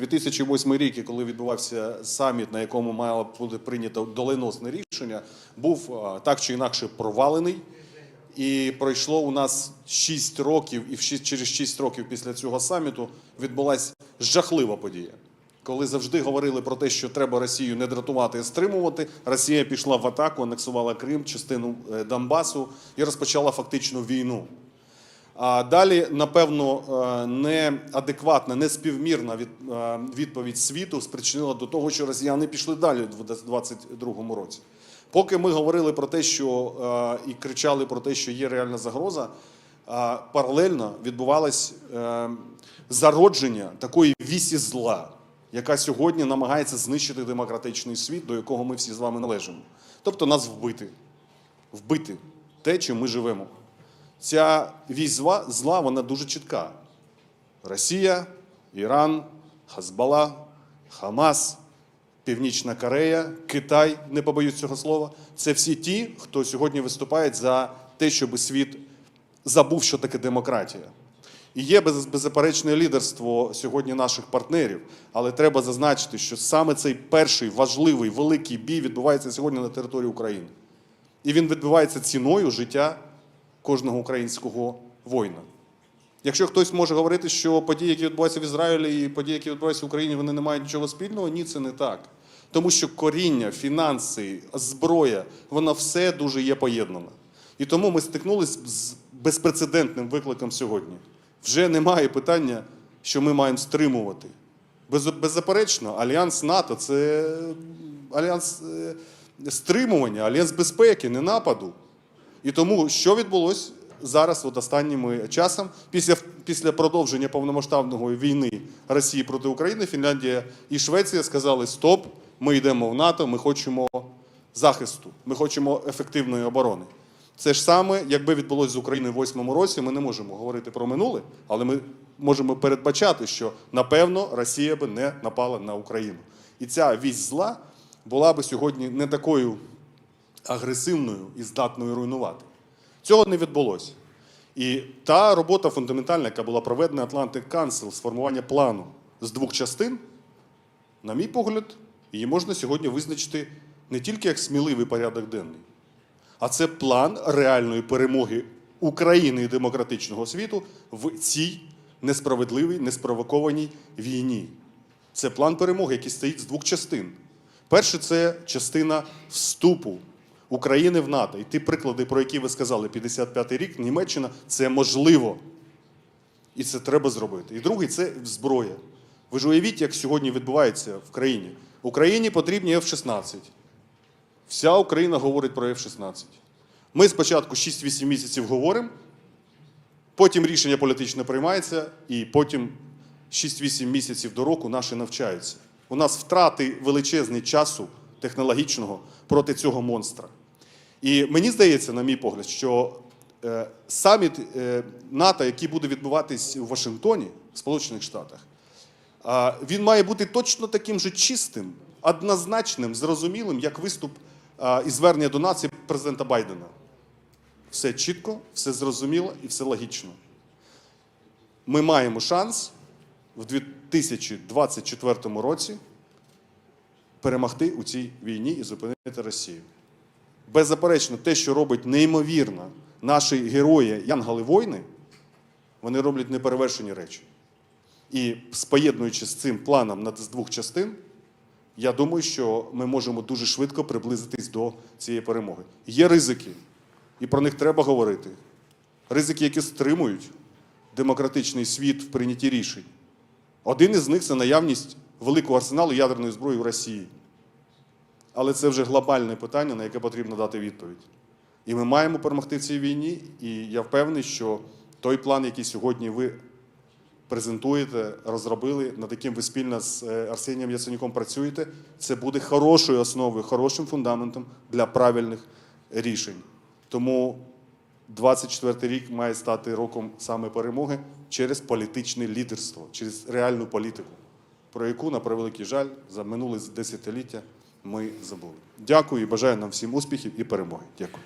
2008 рік, коли відбувався саміт, на якому мало бути прийнято доленосне рішення, був так чи інакше провалений. І пройшло у нас 6 років, і через 6 років після цього саміту відбулася жахлива подія. Коли завжди говорили про те, що треба Росію не дратувати, а стримувати, Росія пішла в атаку, анексувала Крим, частину е, Донбасу і розпочала фактично війну. А далі, напевно, е, неадекватна, неспівмірна е, відповідь світу спричинила до того, що росіяни пішли далі в 2022 році. Поки ми говорили про те, що е, і кричали про те, що є реальна загроза, паралельно відбувалось зародження такої вісі зла, яка сьогодні намагається знищити демократичний світ, до якого ми всі з вами належимо. Тобто нас вбити, вбити те, чим ми живемо. Ця вісь зла, зла вона дуже чітка. Росія, Іран, Хазбала, Хамас, Північна Корея, Китай, не побоюсь цього слова. Це всі ті, хто сьогодні виступають за те, щоб світ забув, що таке демократія. І є беззаперечне лідерство сьогодні наших партнерів, але треба зазначити, що саме цей перший важливий великий бій відбувається сьогодні на території України. І він відбувається ціною життя кожного українського воїна. Якщо хтось може говорити, що події, які відбуваються в Ізраїлі, і події, які відбуваються в Україні, вони не мають нічого спільного, ні, це не так. Тому що коріння, фінанси, зброя, воно все дуже є поєднано. І тому ми стикнулися з безпрецедентним викликом сьогодні. Вже немає питання, що ми маємо стримувати. Беззаперечно, альянс НАТО це альянс е, стримування, альянс безпеки, не нападу. І тому що відбулося зараз, от останнім часом, після, після продовження повномасштабної війни Росії проти України, Фінляндія і Швеція сказали: Стоп, ми йдемо в НАТО, ми хочемо захисту, ми хочемо ефективної оборони. Це ж саме, якби відбулося з Україною в восьмому році, ми не можемо говорити про минуле, але ми можемо передбачати, що напевно Росія би не напала на Україну. І ця вість зла була би сьогодні не такою агресивною і здатною руйнувати. Цього не відбулося. І та робота фундаментальна, яка була проведена Atlantic Council, сформування плану з двох частин, на мій погляд, її можна сьогодні визначити не тільки як сміливий порядок денний, а це план реальної перемоги України і демократичного світу в цій несправедливій, неспровокованій війні. Це план перемоги, який стоїть з двох частин. Перше, це частина вступу України в НАТО. І ті приклади, про які ви сказали, 55-й рік, Німеччина, це можливо. І це треба зробити. І другий це зброя. Ви ж уявіть, як сьогодні відбувається в країні. Україні потрібні F-16. Вся Україна говорить про F-16. Ми спочатку 6-8 місяців говоримо, потім рішення політичне приймається, і потім 6-8 місяців до року наші навчаються. У нас втрати величезний часу технологічного проти цього монстра. І мені здається, на мій погляд, що е, саміт е, НАТО, який буде відбуватись у Вашингтоні, в Сполучених Штатах, він має бути точно таким же чистим, однозначним, зрозумілим, як виступ і звернення до нації президента Байдена. Все чітко, все зрозуміло і все логічно. Ми маємо шанс в 2024 році перемогти у цій війні і зупинити Росію. Беззаперечно, те, що робить неймовірно наші герої Янголи воїни, вони роблять неперевершені речі. І споєднуючи з цим планом на двох частин, я думаю, що ми можемо дуже швидко приблизитись до цієї перемоги. Є ризики, і про них треба говорити. Ризики, які стримують демократичний світ в прийнятті рішень. Один із них це наявність великого арсеналу ядерної зброї в Росії. Але це вже глобальне питання, на яке потрібно дати відповідь. І ми маємо перемогти цій війні. І я впевнений, що той план, який сьогодні ви презентуєте, розробили, над яким ви спільно з е, Арсенієм Яценюком працюєте, це буде хорошою основою, хорошим фундаментом для правильних рішень. Тому 24 рік має стати роком саме перемоги через політичне лідерство, через реальну політику, про яку, на превеликий жаль, за минуле десятиліття ми забули. Дякую і бажаю нам всім успіхів і перемоги. Дякую.